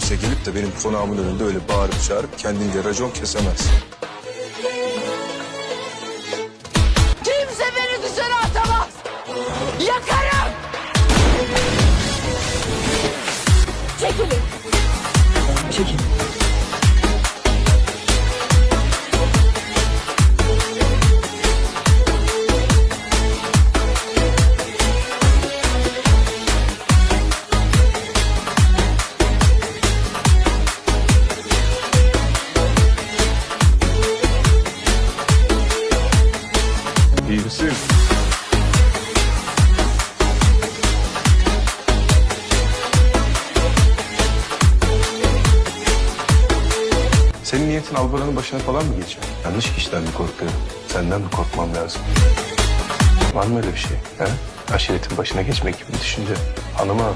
kimse gelip de benim konağımın önünde öyle bağırıp çağırıp kendince racon kesemez. Kimse beni dışarı atamaz. Yakarım. Çekilin. Çekin. İyi? Senin niyetin Albaran'ın başına falan mı geçiyor? Yanlış kişiden mi korkuyorum? Senden mi korkmam lazım? Var mı öyle bir şey? He? Aşiretin başına geçmek gibi düşünce. Hanıma